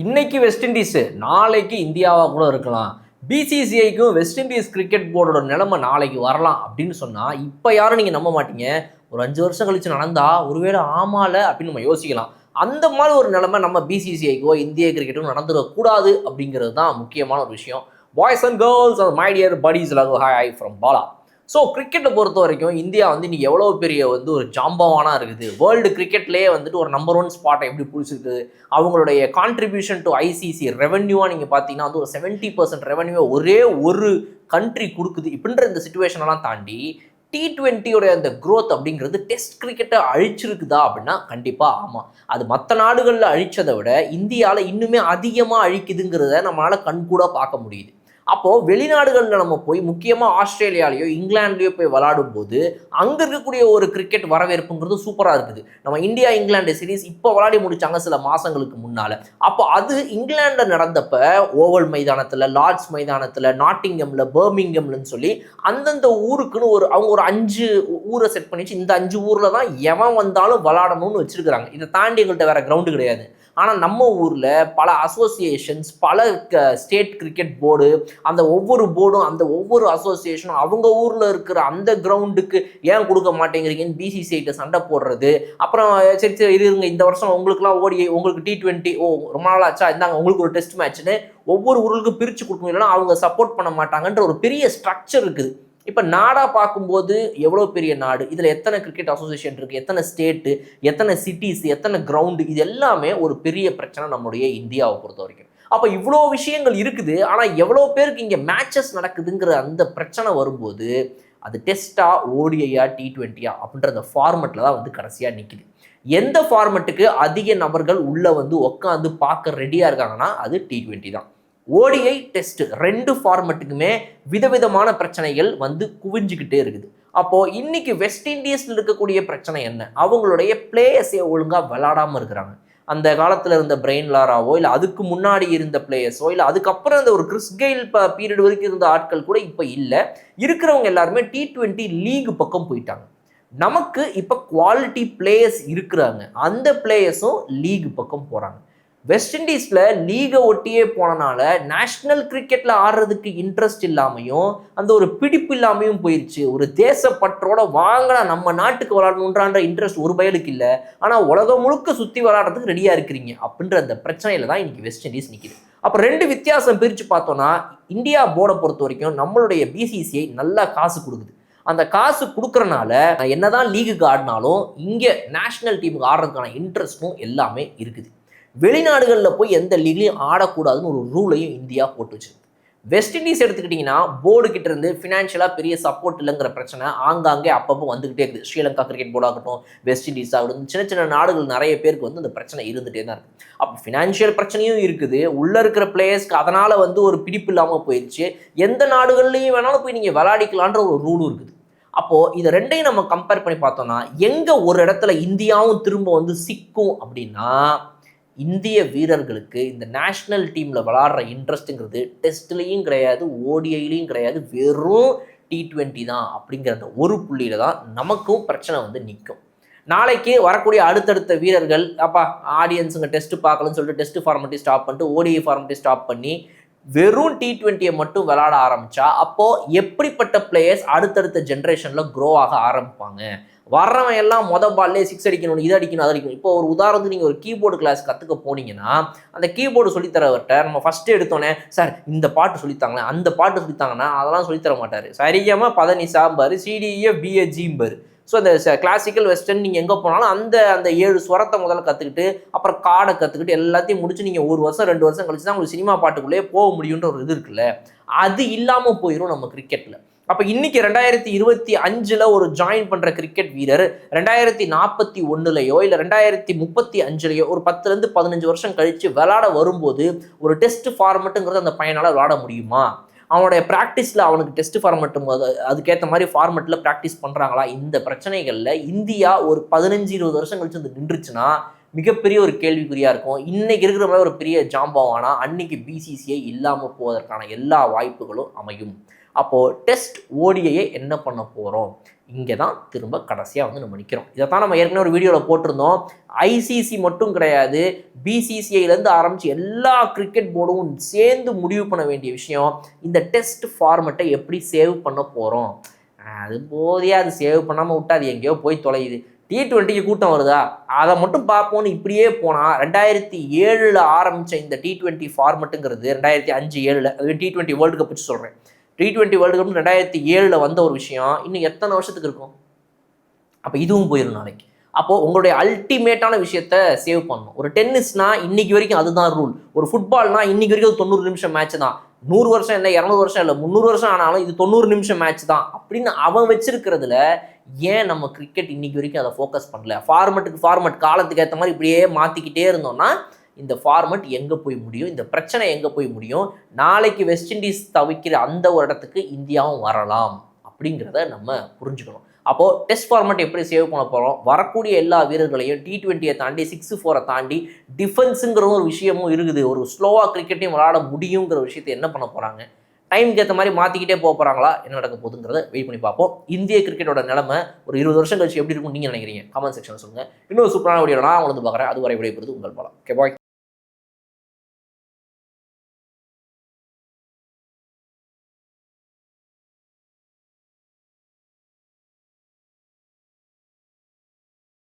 இன்னைக்கு west Indies நாளைக்கு இந்தியாவாக கூட இருக்கலாம். பிசிசிஐக்கும் வெஸ்ட் இண்டீஸ் கிரிக்கெட் போர்டோட நிலைமை நாளைக்கு வரலாம் அப்படின்னு சொன்னால் இப்போ யாரும் நீங்கள் நம்ப மாட்டீங்க. ஒரு அஞ்சு வருஷம் கழிச்சு நடந்தால் ஒருவேளை ஆமால அப்படின்னு நம்ம யோசிக்கலாம். அந்த மாதிரி ஒரு நிலைமை நம்ம பிசிசிஐக்கோ இந்திய கிரிக்கெட்டும் நடந்துடக்கூடாது அப்படிங்கிறது தான் முக்கியமான ஒரு விஷயம். Boys and girls and my dear buddies hi from Bala so கிரிக்கெட்டை பொறுத்த வரைக்கும் இந்தியா வந்து இன்னைக்கு எவ்வளோ பெரிய வந்து ஒரு ஜாம்பவானா இருக்குது? வேர்ல்டு கிரிக்கெட்லேயே வந்துட்டு ஒரு நம்பர் ஒன் ஸ்பாட்டை எப்படி பிடிச்சிருக்குது? அவங்களுடைய கான்ட்ரிபியூஷன் டு ஐசிசி ரெவன்யூவாக நீங்கள் பார்த்தீங்கன்னா வந்து ஒரு செவன்ட்டி பர்சன்ட் ரெவன்யூவை ஒரே ஒரு கண்ட்ரி கொடுக்குது. இப்படின்ற இந்த சுச்சுவேஷனெல்லாம் தாண்டி டி டுவெண்ட்டியோட அந்த க்ரோத் அப்படிங்கிறது டெஸ்ட் கிரிக்கெட்டை அழிச்சிருக்குதா அப்படின்னா கண்டிப்பாக ஆமாம் அது மற்ற நாடுகளில் அழிச்சதை விட இந்தியாவில் இன்னுமே அதிகமாக அழிக்குதுங்கிறத நம்மளால் கண்கூடாக பார்க்க முடியுது. அப்போது வெளிநாடுகளில் நம்ம போய் முக்கியமாக ஆஸ்திரேலியாலேயோ இங்கிலாந்துலேயோ போய் விளாடும் போது அங்கே இருக்கக்கூடிய ஒரு கிரிக்கெட் வரவேற்புங்கிறது சூப்பராக இருக்குது. நம்ம இந்தியா இங்கிலாந்து சீரிஸ் இப்போ விளாடி முடித்தாங்க சில மாதங்களுக்கு முன்னால். அப்போ அது இங்கிலாண்டில் நடந்தப்ப ஓவல் மைதானத்தில் லார்ட்ஸ் மைதானத்தில் நாட்டிங்கம்ல பர்மிங்கம்லன்னு சொல்லி அந்தந்த ஊருக்குன்னு ஒரு அவங்க ஒரு அஞ்சு ஊரை செட் பண்ணி வச்சு இந்த அஞ்சு ஊரில் தான் எவன் வந்தாலும் விளாடணும்னு வச்சுருக்கிறாங்க. இதை தாண்டி எங்கள்கிட்ட வேறு கிரவுண்டு கிடையாது. ஆனால் நம்ம ஊரில் பல அசோசியேஷன்ஸ் பல ஸ்டேட் கிரிக்கெட் போர்டு அந்த ஒவ்வொரு போர்டும் அந்த ஒவ்வொரு அசோசியேஷனும் அவங்க ஊரில் இருக்கிற அந்த கிரவுண்டுக்கு ஏன் கொடுக்க மாட்டேங்கிறீங்கன்னு பிசிசிஐட்ட சண்டை போடுறது. அப்புறம் சரி சரி இது இருங்க இந்த வருஷம் உங்களுக்குலாம் ஓடி உங்களுக்கு டி டுவெண்ட்டி ஓ ரொம்ப நாள் ஆச்சா? இந்தாங்க உங்களுக்கு ஒரு டெஸ்ட் மேட்ச்னு ஒவ்வொரு ஊருக்கும் பிரித்து கொடுக்கணும் இல்லைன்னா அவங்க சப்போர்ட் பண்ண மாட்டாங்கன்ற ஒரு பெரிய ஸ்ட்ரக்சர் இருக்குது. இப்போ நாடாக பார்க்கும்போது எவ்வளோ பெரிய நாடு? இதில் எத்தனை கிரிக்கெட் அசோசியேஷன் இருக்குது எத்தனை ஸ்டேட்டு எத்தனை சிட்டிஸ் எத்தனை கிரவுண்டு இது எல்லாமே ஒரு பெரிய பிரச்சனை நம்முடைய இந்தியாவை பொறுத்த வரைக்கும் அப்போ இவ்வளோ விஷயங்கள் இருக்குது. ஆனால் எவ்வளோ பேருக்கு இங்கே மேட்சஸ் நடக்குதுங்கிற அந்த பிரச்சனை வரும்போது அது டெஸ்ட்டா ஓடிஐயா டி டுவெண்ட்டியா அப்படின்ற அந்த ஃபார்மெட்டில் தான் வந்து கடைசியாக நிற்கிது எந்த ஃபார்மெட்டுக்கு அதிக நபர்கள் உள்ளே வந்து உட்காந்து பார்க்க ரெடியாக இருக்காங்கன்னா அது டி டுவெண்ட்டி தான். ஓடிஐ டெஸ்ட் ரெண்டு ஃபார்மெட்டுக்குமே விதவிதமான பிரச்சனைகள் வந்து குவிஞ்சுக்கிட்டே இருக்குது. அப்போ இன்னைக்கு வெஸ்ட் இண்டீஸில் இருக்கக்கூடிய பிரச்சனை என்ன? அவங்களுடைய பிளேயர்ஸே ஒழுங்காக விளாடாமல் இருக்கிறாங்க. அந்த காலத்தில் இருந்த பிரெயின் லாராவோ இல்லை அதுக்கு முன்னாடி இருந்த பிளேயர்ஸோ இல்லை அதுக்கப்புறம் இந்த ஒரு கிறிஸ் கெயில் பீரியட் வரைக்கும் இருந்த ஆட்கள் கூட இப்போ இல்லை. இருக்கிறவங்க எல்லாருமே டி டுவெண்ட்டி லீக் பக்கம் போயிட்டாங்க. நமக்கு இப்போ குவாலிட்டி பிளேயர்ஸ் இருக்கிறாங்க. அந்த பிளேயர்ஸும் லீக் பக்கம் போகிறாங்க வெஸ்ட் இண்டீஸில் லீகை ஒட்டியே போனனால நேஷ்னல் கிரிக்கெட்டில் ஆடுறதுக்கு இன்ட்ரெஸ்ட் இல்லாமையும் அந்த ஒரு பிடிப்பு இல்லாமையும் போயிடுச்சு ஒரு தேசப்பற்றோட வாங்கினா நம்ம நாட்டுக்கு விளாடணுன்றான்ற இன்ட்ரெஸ்ட் ஒரு பயலுக்கு இல்லை. ஆனால் உலகம் முழுக்க சுற்றி விளாடுறதுக்கு ரெடியாக இருக்கிறீங்க அப்படின்ற அந்த பிரச்சனையில் தான் இன்றைக்கி வெஸ்ட் இண்டீஸ் நிற்கிது அப்போ ரெண்டு வித்தியாசம் பிரித்து பார்த்தோன்னா இந்தியா போர்டை பொறுத்த வரைக்கும் நம்மளுடைய பிசிசிஐ நல்லா காசு கொடுக்குது. அந்த காசு கொடுக்குறனால என்னதான் லீகுக்கு ஆடினாலும் இங்கே நேஷ்னல் டீமுக்கு ஆடுறதுக்கான இன்ட்ரெஸ்ட்டும் எல்லாமே இருக்குது. வெளிநாடுகளில் போய் எந்த லீக்லையும் ஆடக்கூடாதுன்னு ஒரு ரூலையும் இந்தியா போட்டு வச்சிருக்கு வெஸ்ட் இண்டீஸ் எடுத்துக்கிட்டிங்கன்னா போர்டு கிட்ட இருந்து ஃபினான்ஷியலாக பெரிய சப்போர்ட் இல்லைங்கிற பிரச்சனை ஆங்காங்கே அப்பப்போ வந்துகிட்டே இருக்குது. ஸ்ரீலங்கா கிரிக்கெட் போர்டு ஆகட்டும் வெஸ்ட் இண்டீஸ் ஆகட்டும் சின்ன சின்ன நாடுகள் நிறைய பேருக்கு வந்து அந்த பிரச்சனை இருந்துகிட்டே தான் இருக்குது அப்போ ஃபினான்ஷியல் பிரச்சனையும் இருக்குது. உள்ளே இருக்கிற பிளேயர்ஸ்க்கு அதனால் வந்து ஒரு பிடிப்பு இல்லாமல் போயிடுச்சு எந்த நாடுகள்லையும் வேணாலும் போய் நீங்கள் விளையாடிக்கலான்ற ஒரு ரூலும் இருக்குது. அப்போது இதை ரெண்டையும் நம்ம கம்பேர் பண்ணி பார்த்தோம்னா எங்கே ஒரு இடத்துல இந்தியாவும் திரும்ப வந்து சிக்கும் அப்படின்னா இந்திய வீரர்களுக்கு இந்த நேஷ்னல் டீமில் விளாடுற இன்ட்ரெஸ்ட்டுங்கிறது டெஸ்ட்லேயும் கிடையாது ஓடிஐலையும் கிடையாது. வெறும் டி ட்வெண்ட்டி தான் அப்படிங்கிற அந்த ஒரு புள்ளியில தான் நமக்கும் பிரச்சனை வந்து நிற்கும் நாளைக்கு வரக்கூடிய அடுத்தடுத்த வீரர்கள் அப்பா ஆடியன்ஸுங்க டெஸ்ட் பார்க்கலன்னு சொல்லிட்டு டெஸ்ட் ஃபார்மெட்டி ஸ்டாப் பண்ணிட்டு ஓடிஐ ஃபார்மெட்டி ஸ்டாப் பண்ணி வெறும் டி ட்வெண்ட்டியை மட்டும் விளாட ஆரம்பித்தா அப்போது எப்படிப்பட்ட பிளேயர்ஸ் அடுத்தடுத்த ஜென்ரேஷனில் க்ரோ ஆக ஆரம்பிப்பாங்க? வர்றவன் எல்லாம் மொத பால்லே சிக்ஸ் அடிக்கணும் இது அடிக்கணும் அது அடிக்கணும். இப்போ ஒரு உதாரணத்துக்கு நீங்கள் ஒரு கீபோர்டு கிளாஸ் கற்றுக்க போனீங்கன்னா அந்த கீபோர்டு சொல்லித்தரவர்கிட்ட நம்ம ஃபஸ்ட்டு எடுத்தோன்னே சார் இந்த பாட்டு சொல்லித்தாங்களே அந்த பாட்டு சொல்லித்தாங்கன்னா அதெல்லாம் சொல்லித்தர மாட்டார் சரியாமல் பதனி சாம்பார் சிடிஏ பிஏ ஜீம்பர் e, ஸோ அந்த கிளாசிக்கல் வெஸ்டர்ன் நீங்கள் எங்கே போனாலும் அந்த அந்த ஏழு ஸ்வரத்தை முதல்ல கற்றுக்கிட்டு அப்புறம் காடை கற்றுக்கிட்டு எல்லாத்தையும் முடிச்சு நீங்கள் ஒரு வருஷம் ரெண்டு வருஷம் கழிச்சு தான் உங்களுக்கு சினிமா பாட்டுக்குள்ளேயே போக முடியுன்ற ஒரு இது இருக்குல்ல அது இல்லாமல் போயிடும் நம்ம கிரிக்கெட்டில் அப்போ இன்னைக்கு ரெண்டாயிரத்தி இருபத்தி அஞ்சில் ஒரு ஜாயின் பண்ணுற கிரிக்கெட் வீரர் ரெண்டாயிரத்தி நாற்பத்தி ஒன்றுலையோ இல்லை ரெண்டாயிரத்தி முப்பத்தி அஞ்சுலையோ ஒரு பத்துலேருந்து பதினஞ்சு வருஷம் கழித்து விளாட வரும்போது ஒரு டெஸ்ட் ஃபார்மெட்டுங்கிறது அந்த பையனால் விளாட முடியுமா? அவனுடைய ப்ராக்டிஸில் அவனுக்கு டெஸ்ட் ஃபார்மெட்டும் அதுக்கேற்ற மாதிரி ஃபார்மெட்டில் ப்ராக்டிஸ் பண்ணுறாங்களா இந்த பிரச்சனைகளில் இந்தியா ஒரு பதினஞ்சு இருபது வருஷம் கழிச்சு வந்து நின்றுச்சுன்னா மிகப்பெரிய ஒரு கேள்விக்குறியாக இருக்கும். இன்னைக்கு இருக்கிற மாதிரி ஒரு பெரிய ஜாம்பவானா அன்னைக்கு பிசிசிஐ இல்லாமல் போவதற்கான எல்லா வாய்ப்புகளும் அமையும். அப்போது டெஸ்ட் ஓடிஐயை என்ன பண்ண போகிறோம் இங்கே தான் திரும்ப கடைசியாக வந்து நம்ம நிற்கிறோம் இதை தான் நம்ம ஏற்கனவே ஒரு வீடியோவில் போட்டிருந்தோம். ஐசிசி மட்டும் கிடையாது. பிசிசிஐலேருந்து ஆரம்பித்து எல்லா கிரிக்கெட் போர்டும் சேர்ந்து முடிவு பண்ண வேண்டிய விஷயம் இந்த டெஸ்ட் ஃபார்மெட்டை எப்படி சேவ் பண்ண போகிறோம் அது போதே அது சேவ் பண்ணாமல் விட்டு அது எங்கேயோ போய் தொலையுது. டி டுவெண்ட்டிக்கு கூட்டம் வருதா? அதை மட்டும் பார்ப்போம்னு இப்படியே போனால் ரெண்டாயிரத்தி ஏழில் ஆரம்பித்த இந்த டி டுவெண்ட்டி ஃபார்மெட்டுங்கிறது ரெண்டாயிரத்தி அஞ்சு ஏழில் அது டி டுவெண்ட்டி வேர்ல்டு கப் வச்சு சொல்கிறேன் டி டுவெண்ட்டி வேர்ல்டு கப் ரெண்டாயிரத்தி ஏழில் வந்த ஒரு விஷயம் இன்னும் எத்தனை வருஷத்துக்கு இருக்கும்? அப்போ இதுவும் போயிடும் நாளைக்கு. அப்போது உங்களுடைய அல்டிமேட்டான விஷயத்த சேவ் பண்ணணும். ஒரு டென்னிஸ்னா இன்னைக்கு வரைக்கும் அதுதான் ரூல் ஒரு ஃபுட்பால்னா இன்னைக்கு வரைக்கும் தொண்ணூறு நிமிஷம் மேட்ச் தான். நூறு வருஷம் இல்லை இரநூறு வருஷம் இல்லை முந்நூறு வருஷம் ஆனாலும் இது தொண்ணூறு நிமிஷம் மேட்ச் தான். அப்படின்னு அவன் வச்சிருக்கிறதுல ஏன் நம்ம கிரிக்கெட் இன்னைக்கு வரைக்கும் அதை ஃபோக்கஸ் பண்ணல? ஃபார்மெட்டுக்கு ஃபார்மெட் காலத்துக்கு ஏற்ற மாதிரி இப்படியே மாற்றிக்கிட்டே இருந்தோம்னா இந்த ஃபார்மெட் எங்கே போய் முடியும்? இந்த பிரச்சனை எங்கே போய் முடியும்? நாளைக்கு வெஸ்ட் இண்டீஸ் தவிக்கிற அந்த ஒரு இடத்துக்கு இந்தியாவும் வரலாம். அப்படிங்கிறத நம்ம புரிஞ்சுக்கணும். அப்போது டெஸ்ட் ஃபார்மேட் எப்படி சேவ் பண்ண போகிறோம் வரக்கூடிய எல்லா வீரர்களையும் டி டுவெண்ட்டியை தாண்டி சிக்ஸ் ஃபோரை தாண்டி டிஃபென்ஸுங்கிற ஒரு விஷயமும் இருக்குது. ஒரு ஸ்லோவாக கிரிக்கெட்டையும் விளாட முடியுங்கிற விஷயத்தை என்ன பண்ண போகிறாங்க டைமுக்கு ஏற்ற மாதிரி மாற்றிக்கிட்டே போக போகிறாங்களா என்ன நடக்க போகுதுங்கிறத வெயிட் பண்ணி பார்ப்போம். இந்திய கிரிக்கெட்டோட நிலைமை ஒரு இருபது வருஷம் கழிச்சு எப்படி இருக்கும்னு நீங்கள் நினைக்கிறீங்க? கமெண்ட் செக்ஷன் சொல்லுங்கள் இன்னொரு சூப்பரான வீடியோ நான் உங்களுக்கு பார்க்குறேன். அதுவரை விடைபெறுது உங்கள் பலம். Okay bye